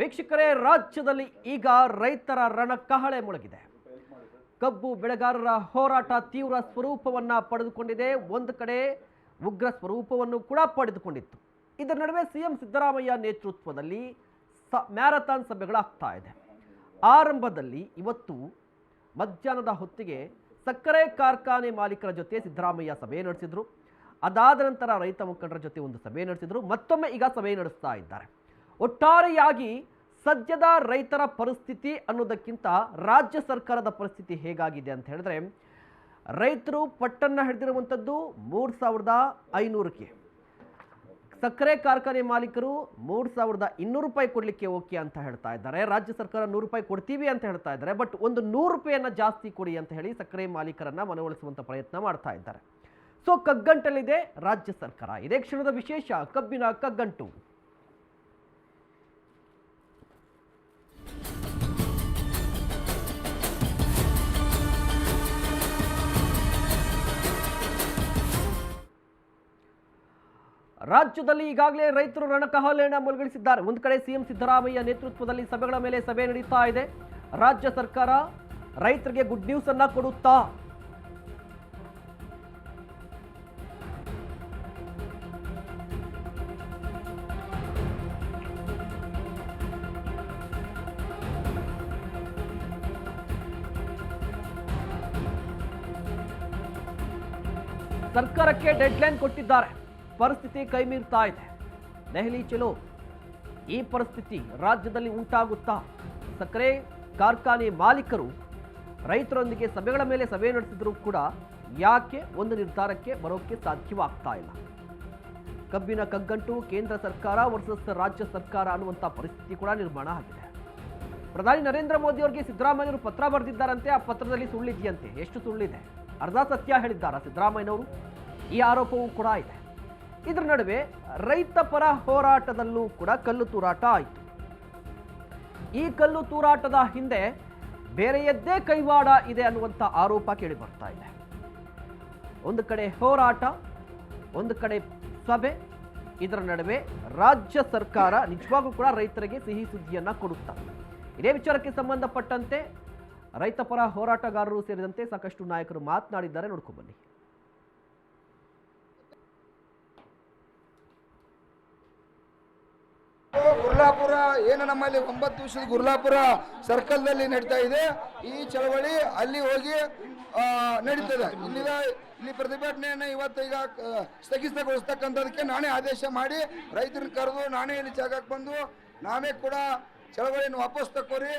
ವೀಕ್ಷಕರೇ, ರಾಜ್ಯದಲ್ಲಿ ಈಗ ರೈತರ ರಣಕಹಳೆ ಮುಳುಗಿದೆ. ಕಬ್ಬು ಬೆಳೆಗಾರರ ಹೋರಾಟ ತೀವ್ರ ಸ್ವರೂಪವನ್ನು ಪಡೆದುಕೊಂಡಿದೆ. ಒಂದು ಕಡೆ ಉಗ್ರ ಸ್ವರೂಪವನ್ನು ಕೂಡ ಪಡೆದುಕೊಂಡಿತ್ತು. ಇದರ ನಡುವೆ ಸಿಎಂ ಸಿದ್ದರಾಮಯ್ಯ ನೇತೃತ್ವದಲ್ಲಿ ಸ, ಮ್ಯಾರಥಾನ್ ಸಭೆಗಳಾಗ್ತಾ ಇದೆ. ಆರಂಭದಲ್ಲಿ ಇವತ್ತು ಮಧ್ಯಾಹ್ನದ ಹೊತ್ತಿಗೆ ಸಕ್ಕರೆ ಕಾರ್ಖಾನೆ ಮಾಲೀಕರ ಜೊತೆ ಸಿದ್ದರಾಮಯ್ಯ ಸಭೆ ನಡೆಸಿದರು. ಅದಾದ ನಂತರ ರೈತ ಮುಖಂಡರ ಜೊತೆ ಒಂದು ಸಭೆ ನಡೆಸಿದರು. ಮತ್ತೊಮ್ಮೆ ಈಗ ಸಭೆ ನಡೆಸ್ತಾ ಇದ್ದಾರೆ. ಒಟ್ಟಾರೆಯಾಗಿ ಸದ್ಯದ ರೈತರ ಪರಿಸ್ಥಿತಿ ಅನ್ನೋದಕ್ಕಿಂತ ರಾಜ್ಯ ಸರ್ಕಾರದ ಪರಿಸ್ಥಿತಿ ಹೇಗಾಗಿದೆ ಅಂತ ಹೇಳಿದ್ರೆ, ರೈತರು ಪಟ್ಟನ್ನ ಹಿಡಿದಿರುವಂಥದ್ದು ಮೂರು ಸಾವಿರದ ಐನೂರಕ್ಕೆ. ಸಕ್ಕರೆ ಕಾರ್ಖಾನೆ ಮಾಲೀಕರು ಮೂರು ಸಾವಿರದ ಇನ್ನೂರು ರೂಪಾಯಿ ಕೊಡಲಿಕ್ಕೆ ಓಕೆ ಅಂತ ಹೇಳ್ತಾ ಇದ್ದಾರೆ. ರಾಜ್ಯ ಸರ್ಕಾರ ನೂರು ರೂಪಾಯಿ ಕೊಡ್ತೀವಿ ಅಂತ ಹೇಳ್ತಾ ಇದ್ದಾರೆ. ಬಟ್ ಒಂದು ನೂರು ರೂಪಾಯಿಯನ್ನು ಜಾಸ್ತಿ ಕೊಡಿ ಅಂತ ಹೇಳಿ ಸಕ್ಕರೆ ಮಾಲೀಕರನ್ನ ಮನವೊಲಿಸುವಂಥ ಪ್ರಯತ್ನ ಮಾಡ್ತಾ ಇದ್ದಾರೆ. ಸೊ ಕಗ್ಗಂಟಲ್ಲಿದೆ ರಾಜ್ಯ ಸರ್ಕಾರ. ಇದೇ ಕ್ಷಣದ ವಿಶೇಷ ಕಬ್ಬಿನ ಕಗ್ಗಂಟು. ರಾಜ್ಯದಲ್ಲಿ ಈಗಾಗಲೇ ರೈತರು ರಣಕಹಲೇಣ ಮುಳುಗಡಿಸಿದ್ದಾರೆ ಒಂದು ಕಡೆ ಸಿಎಂ ಸಿದ್ದರಾಮಯ್ಯ ನೇತೃತ್ವದಲ್ಲಿ ಸಭೆಗಳ ಮೇಲೆ ಸಭೆ ನಡೀತಾ ಇದೆ. ರಾಜ್ಯ ಸರ್ಕಾರ ರೈತರಿಗೆ ಗುಡ್ ನ್ಯೂಸ್ ಅನ್ನ ಕೊಡುತ್ತಾ? ಸರ್ಕಾರಕ್ಕೆ ಡೆಡ್ಲೈನ್ ಕೊಟ್ಟಿದ್ದಾರೆ. ಪರಿಸ್ಥಿತಿ ಕೈಮೀರ್ತಾ ಇದೆ. ದೆಹಲಿ ಚಲೋ. ಈ ಪರಿಸ್ಥಿತಿ ರಾಜ್ಯದಲ್ಲಿ ಉಂಟಾಗುತ್ತಾ? ಸಕ್ಕರೆ, ಕಾರ್ಖಾನೆ ಮಾಲೀಕರು, ರೈತರೊಂದಿಗೆ ಸಭೆಗಳ ಮೇಲೆ ಸಭೆ ನಡೆಸಿದರೂ ಕೂಡ ಯಾಕೆ ಒಂದು ನಿರ್ಧಾರಕ್ಕೆ ಬರೋಕ್ಕೆ ಸಾಧ್ಯವಾಗ್ತಾ ಇಲ್ಲ? ಕಬ್ಬಿನ ಕಗ್ಗಂಟು ಕೇಂದ್ರ ಸರ್ಕಾರ ವರ್ಸಸ್ ರಾಜ್ಯ ಸರ್ಕಾರ ಅನ್ನುವಂಥ ಪರಿಸ್ಥಿತಿ ಕೂಡ ನಿರ್ಮಾಣ ಆಗಿದೆ. ಪ್ರಧಾನಿ ನರೇಂದ್ರ ಮೋದಿ ಅವರಿಗೆ ಸಿದ್ದರಾಮಯ್ಯವರು ಪತ್ರ ಬರೆದಿದ್ದಾರಂತೆ. ಆ ಪತ್ರದಲ್ಲಿ ಸುಳ್ಳಿದೆಯಂತೆ. ಎಷ್ಟು ಸುಳ್ಳಿದೆ? ಅರ್ಧ ಸತ್ಯ ಹೇಳಿದ್ದಾರಾ ಸಿದ್ದರಾಮಯ್ಯನವರು? ಈ ಆರೋಪವೂ ಕೂಡ ಇದೆ. ಇದರ ನಡುವೆ ರೈತ ಪರ ಹೋರಾಟದಲ್ಲೂ ಕೂಡ ಕಲ್ಲು ತೂರಾಟ ಆಯಿತು. ಈ ಕಲ್ಲು ತೂರಾಟದ ಹಿಂದೆ ಬೇರೆಯದ್ದೇ ಕೈವಾಡ ಇದೆ ಅನ್ನುವಂಥ ಆರೋಪ ಕೇಳಿ ಬರ್ತಾ ಇದೆ. ಒಂದು ಕಡೆ ಹೋರಾಟ, ಒಂದು ಕಡೆ ಸಭೆ, ಇದರ ನಡುವೆ ರಾಜ್ಯ ಸರ್ಕಾರ ನಿಜವಾಗೂ ಕೂಡ ರೈತರಿಗೆ ಸಿಹಿ ಸುದ್ದಿಯನ್ನು ಕೊಡುತ್ತಾ ಇದೇ. ವಿಚಾರಕ್ಕೆ ಸಂಬಂಧಪಟ್ಟಂತೆ ರೈತಪರ ಹೋರಾಟಗಾರರು ಸೇರಿದಂತೆ ಸಾಕಷ್ಟು ನಾಯಕರು ಮಾತನಾಡಿದ್ದಾರೆ. ನೋಡ್ಕೊಂಡು ಬನ್ನಿ ಗುರ್ಲಾಪುರ ಏನು ನಮ್ಮಲ್ಲಿ? ಒಂಬತ್ತು ದಿವಸದ ಗುರ್ಲಾಪುರ ಸರ್ಕಲ್ನಲ್ಲಿ ನಡೀತಾ ಇದೆ. ಈ ಚಳವಳಿ ಅಲ್ಲಿ ಹೋಗಿ ನಡೀತದೆ. ಇಲ್ಲಿ ಇಲ್ಲಿ ಪ್ರತಿಭಟನೆಯನ್ನು ಇವತ್ತು ಈಗ ಸ್ಥಗಿತಗೊಳಿಸ್ತಕ್ಕಂಥದಕ್ಕೆ ನಾನೇ ಆದೇಶ ಮಾಡಿ, ರೈತರನ್ನ ಕರೆದು ನಾನೇ ಇಲ್ಲಿ ಜಾಗಕ್ಕೆ ಬಂದು, ನಾವೇ ಕೂಡ ಚಳವಳಿಯನ್ನು ವಾಪಸ್ ತಕೋರಿ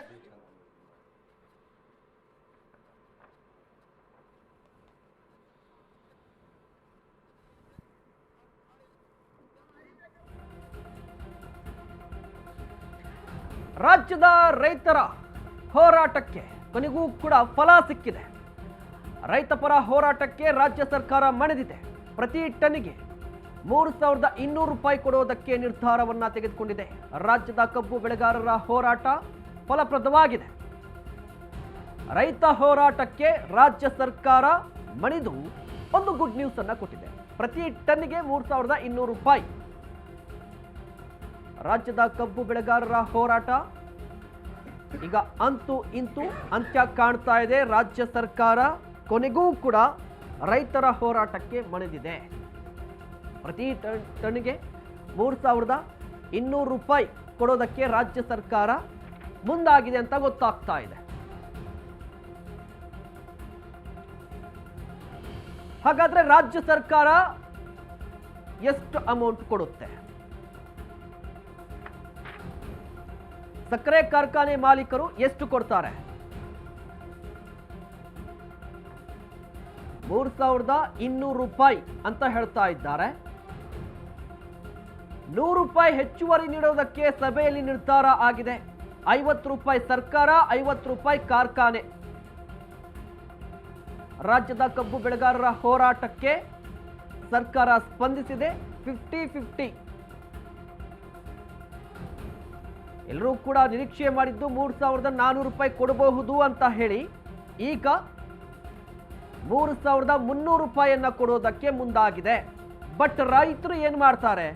ರಾಜ್ಯದ ರೈತರ ಹೋರಾಟಕ್ಕೆ ಕೊನೆಗೂ ಕೂಡ ಫಲ ಸಿಕ್ಕಿದೆ. ರೈತಪರ ಹೋರಾಟಕ್ಕೆ ರಾಜ್ಯ ಸರ್ಕಾರ ಮಣಿದಿದೆ. ಪ್ರತಿ ಟನ್ನಿಗೆ ಮೂರು ಸಾವಿರದ ಇನ್ನೂರು ರೂಪಾಯಿ ಕೊಡೋದಕ್ಕೆ ನಿರ್ಧಾರವನ್ನು ತೆಗೆದುಕೊಂಡಿದೆ. ರಾಜ್ಯದ ಕಬ್ಬು ಬೆಳೆಗಾರರ ಹೋರಾಟ ಫಲಪ್ರದವಾಗಿದೆ. ರೈತ ಹೋರಾಟಕ್ಕೆ ರಾಜ್ಯ ಸರ್ಕಾರ ಮಣಿದು ಒಂದು ಗುಡ್ ನ್ಯೂಸ್ ಅನ್ನ ಕೊಟ್ಟಿದೆ. ಪ್ರತಿ ಟನ್ನಿಗೆ ಮೂರು ಸಾವಿರದ ಇನ್ನೂರು ರೂಪಾಯಿ. ರಾಜ್ಯದ ಕಬ್ಬು ಬೆಳೆಗಾರರ ಹೋರಾಟ? ಈಗ ಅಂತೂ ಇಂತೂ ಅಂತ್ಯ ಕಾಣ್ತಾ ಇದೆ. ರಾಜ್ಯ ಸರ್ಕಾರ ಕೊನೆಗೂ ಕೂಡ ರೈತರ ಹೋರಾಟಕ್ಕೆ ಮಣಿದಿದೆ. ಪ್ರತಿ ಟನ್ ಟನ್ಗೆ ಮೂರು ಸಾವಿರದ ಇನ್ನೂರು ರೂಪಾಯಿ ಕೊಡೋದಕ್ಕೆ ರಾಜ್ಯ ಸರ್ಕಾರ ಮುಂದಾಗಿದೆ ಅಂತ ಗೊತ್ತಾಗ್ತಾ ಇದೆ. ಹಾಗಾದ್ರೆ ರಾಜ್ಯ ಸರ್ಕಾರ ಎಷ್ಟು ಅಮೌಂಟ್ ಕೊಡುತ್ತೆ? ಸಕ್ಕರೆ ಕಾರ್ಖಾನೆ ಮಾಲೀಕರು ಎಷ್ಟು ಕೊಡ್ತಾರೆ? ಮೂರ್ ಸಾವಿರದ ಇನ್ನೂರು ರೂಪಾಯಿ ಅಂತ ಹೇಳ್ತಾ ಇದ್ದಾರೆ. ನೂರು ರೂಪಾಯಿ ಹೆಚ್ಚುವರಿ ನೀಡೋದಕ್ಕೆ ಸಭೆಯಲ್ಲಿ ನಿರ್ಧಾರ ಆಗಿದೆ. ಐವತ್ತು ರೂಪಾಯಿ ಸರ್ಕಾರ, ಐವತ್ತು ರೂಪಾಯಿ ಕಾರ್ಖಾನೆ. ರಾಜ್ಯದ ಕಬ್ಬು ಬೆಳೆಗಾರರ ಹೋರಾಟಕ್ಕೆ ಸರ್ಕಾರ ಸ್ಪಂದಿಸಿದೆ. ಫಿಫ್ಟಿ ಫಿಫ್ಟಿ ಎಲ್ಲರೂ ಕೂಡ ನಿರೀಕ್ಷೆ ಮಾಡಿದ್ದು ಮೂರು ಸಾವಿರದ ನಾನ್ನೂರು ರೂಪಾಯಿ ಕೊಡಬಹುದು ಅಂತ ಹೇಳಿ, ಈಗ ಮೂರು ಸಾವಿರದ ಮುನ್ನೂರು ರೂಪಾಯಿಯನ್ನು ಕೊಡೋದಕ್ಕೆ ಮುಂದಾಗಿದೆ. ಬಟ್ ರೈತರು ಏನು ಮಾಡ್ತಾರೆ?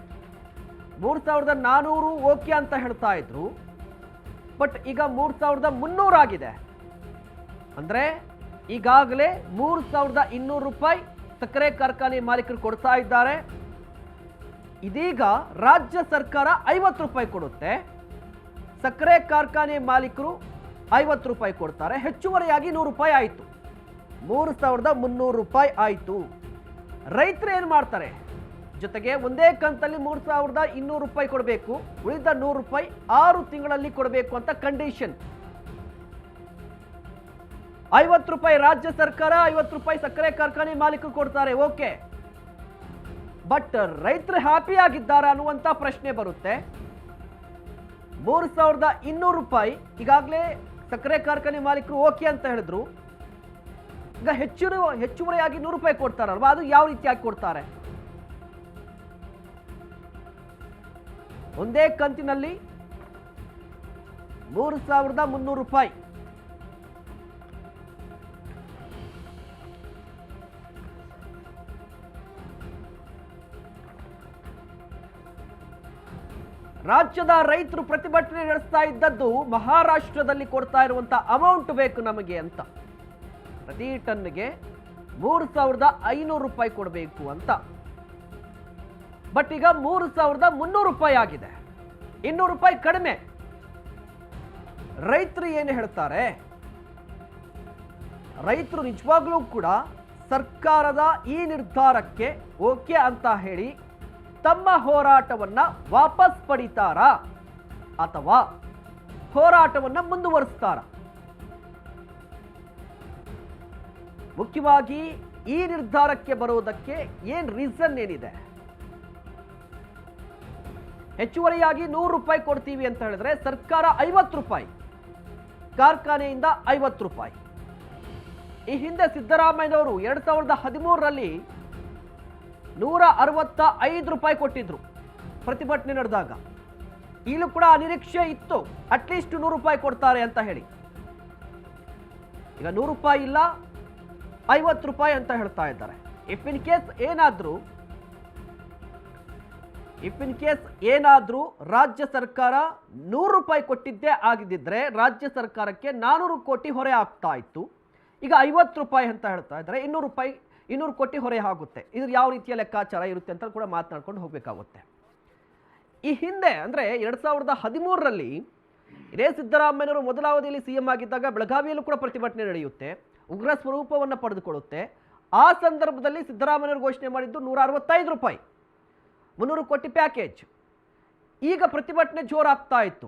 ಮೂರು ಸಾವಿರದ ನಾನ್ನೂರು ಓಕೆ ಅಂತ ಹೇಳ್ತಾ ಇದ್ರು. ಬಟ್ ಈಗ ಮೂರು ಸಾವಿರದ ಮುನ್ನೂರು ಆಗಿದೆ. ಅಂದರೆ ಈಗಾಗಲೇ ಮೂರು ಸಾವಿರದ ಇನ್ನೂರು ರೂಪಾಯಿ ಸಕ್ಕರೆ ಕಾರ್ಖಾನೆ ಮಾಲೀಕರು ಕೊಡ್ತಾ ಇದ್ದಾರೆ. ಇದೀಗ ರಾಜ್ಯ ಸರ್ಕಾರ ಐವತ್ತು ರೂಪಾಯಿ ಕೊಡುತ್ತೆ. ಸಕ್ಕರೆ ಕಾರ್ಖಾನೆ ಮಾಲೀಕರು ಐವತ್ತು ರೂಪಾಯಿ ಕೊಡ್ತಾರೆ, ಹೆಚ್ಚುವರಿಯಾಗಿ ನೂರು ರೂಪಾಯಿ ಆಯಿತು. ಮೂರು ಸಾವಿರದ ಮುನ್ನೂರು ರೂಪಾಯಿ ಆಯಿತು. ರೈತರು ಏನು ಮಾಡ್ತಾರೆ? ಜೊತೆಗೆ ಒಂದೇ ಕಂತಲ್ಲಿ ಮೂರು ಸಾವಿರದ ಇನ್ನೂರು ರೂಪಾಯಿ ಕೊಡಬೇಕು, ಉಳಿದ ನೂರು ರೂಪಾಯಿ ಆರು ತಿಂಗಳಲ್ಲಿ ಕೊಡಬೇಕು ಅಂತ ಕಂಡೀಷನ್ ಐವತ್ತು ರೂಪಾಯಿ ರಾಜ್ಯ ಸರ್ಕಾರ, ಐವತ್ತು ರೂಪಾಯಿ ಸಕ್ಕರೆ ಕಾರ್ಖಾನೆ ಮಾಲೀಕರು ಕೊಡ್ತಾರೆ, ಓಕೆ. ಬಟ್ ರೈತರು ಹ್ಯಾಪಿ ಆಗಿದ್ದಾರಾ ಅನ್ನುವಂಥ ಪ್ರಶ್ನೆ ಬರುತ್ತೆ. ಮೂರು ಸಾವಿರದ ಇನ್ನೂರು ರೂಪಾಯಿ. ಈಗಾಗಲೇ ಸಕ್ಕರೆ ಕಾರ್ಖಾನೆ ಮಾಲೀಕರು ಓಕೆ ಅಂತ ಹೇಳಿದ್ರು. ಈಗ ಹೆಚ್ಚು ಹೆಚ್ಚುವರಿಯಾಗಿ ನೂರು ರೂಪಾಯಿ ಕೊಡ್ತಾರಲ್ವಾ? ಅದು ಯಾವ ರೀತಿಯಾಗಿ ಕೊಡ್ತಾರೆ? ಒಂದೇ ಕಂತಿನಲ್ಲಿ ಮೂರು ಸಾವಿರದ ಮುನ್ನೂರು ರೂಪಾಯಿ. ರಾಜ್ಯದ ರೈತರು ಪ್ರತಿಭಟನೆ ನಡೆಸ್ತಾ ಇದ್ದದ್ದು ಮಹಾರಾಷ್ಟ್ರದಲ್ಲಿ ಕೊಡ್ತಾ ಇರುವಂತ ಅಮೌಂಟ್ ಬೇಕು ನಮಗೆ ಅಂತ. ಪ್ರತಿ ಟನ್ಗೆ ಮೂರು ಸಾವಿರದ ಐನೂರು ರೂಪಾಯಿ ಕೊಡಬೇಕು ಅಂತ. ಬಟ್ ಈಗ ಮೂರು ಸಾವಿರದ ಮುನ್ನೂರು ರೂಪಾಯಿ ಆಗಿದೆ. ಇನ್ನೂರು ರೂಪಾಯಿ ಕಡಿಮೆ. ರೈತರು ಏನು ಹೇಳ್ತಾರೆ? ರೈತರು ನಿಜವಾಗ್ಲೂ ಕೂಡ ಸರ್ಕಾರದ ಈ ನಿರ್ಧಾರಕ್ಕೆ ಓಕೆ ಅಂತ ಹೇಳಿ ತಮ್ಮ ಹೋರಾಟವನ್ನ ವಾಪಸ್ ಪಡಿತಾರಾ? ಅಥವಾ ಹೋರಾಟವನ್ನ ಮುಂದುವರಿಸ್ತಾರ? ಮುಖ್ಯವಾಗಿ ಈ ನಿರ್ಧಾರಕ್ಕೆ ಬರೋದಕ್ಕೆ ಏನ್ ರೀಸನ್ ಏನಿದೆ? ಹೆಚ್ಚುವರಿಯಾಗಿ ನೂರು ರೂಪಾಯಿ ಕೊಡ್ತೀವಿ ಅಂತ ಹೇಳಿದ್ರೆ ಸರ್ಕಾರ ಐವತ್ತು ರೂಪಾಯಿ, ಕಾರ್ಖಾನೆಯಿಂದ ಐವತ್ತು ರೂಪಾಯಿ. ಈ ಹಿಂದೆ ಸಿದ್ದರಾಮಯ್ಯನವರು ಎರಡ್ ಸಾವಿರದ ಹದಿಮೂರರಲ್ಲಿ ನೂರ ಅರವತ್ತ ಐದು ರೂಪಾಯಿ ಕೊಟ್ಟಿದ್ರು. ಪ್ರತಿಭಟನೆ ನಡೆದಾಗ. ಈಗಲೂ ಕೂಡ ನಿರೀಕ್ಷೆ ಇತ್ತು ಅಟ್ಲೀಸ್ಟ್ ನೂರು ರೂಪಾಯಿ ಕೊಡ್ತಾರೆ ಅಂತ ಹೇಳಿ. ಈಗ ನೂರು ರೂಪಾಯಿ ಇಲ್ಲ, ಐವತ್ತು ರೂಪಾಯಿ ಅಂತ ಹೇಳ್ತಾ ಇದ್ದಾರೆ. ಇಫ್ ಇನ್ ಕೇಸ್ ಏನಾದರೂ ಇಫ್ ಇನ್ ಕೇಸ್ ಏನಾದರೂ ರಾಜ್ಯ ಸರ್ಕಾರ ನೂರು ರೂಪಾಯಿ ಕೊಟ್ಟಿದ್ದೇ ಆಗಿದ್ದಿದ್ರೆ ರಾಜ್ಯ ಸರ್ಕಾರಕ್ಕೆ ನಾನೂರು ಕೋಟಿ ಹೊರೆ ಆಗ್ತಾ ಇತ್ತು. ಈಗ ಐವತ್ತು ರೂಪಾಯಿ ಅಂತ ಹೇಳ್ತಾ ಇದ್ದಾರೆ, ಇನ್ನೂರು ರೂಪಾಯಿ ಇನ್ನೂರು ಕೋಟಿ ಹೊರೆ ಆಗುತ್ತೆ. ಇದು ಯಾವ ರೀತಿಯ ಲೆಕ್ಕಾಚಾರ ಇರುತ್ತೆ ಅಂತ ಕೂಡ ಮಾತನಾಡ್ಕೊಂಡು ಹೋಗಬೇಕಾಗುತ್ತೆ. ಈ ಹಿಂದೆ ಅಂದರೆ ಎರಡು ಸಾವಿರದ ಹದಿಮೂರರಲ್ಲಿ ಇದೇ ಸಿದ್ದರಾಮಯ್ಯನವರು ಮೊದಲ ಅವಧಿಯಲ್ಲಿ ಸಿ ಎಂ ಆಗಿದ್ದಾಗ ಬೆಳಗಾವಿಯಲ್ಲೂ ಕೂಡ ಪ್ರತಿಭಟನೆ ನಡೆಯುತ್ತೆ. ಉಗ್ರ ಸ್ವರೂಪವನ್ನು ಪಡೆದುಕೊಳ್ಳುತ್ತೆ. ಆ ಸಂದರ್ಭದಲ್ಲಿ ಸಿದ್ದರಾಮಯ್ಯವರು ಘೋಷಣೆ ಮಾಡಿದ್ದು ನೂರ ಅರವತ್ತೈದು ರೂಪಾಯಿ. ಮುನ್ನೂರು ಕೋಟಿ ಪ್ಯಾಕೇಜ್. ಈಗ ಪ್ರತಿಭಟನೆ ಜೋರಾಗ್ತಾ ಇತ್ತು.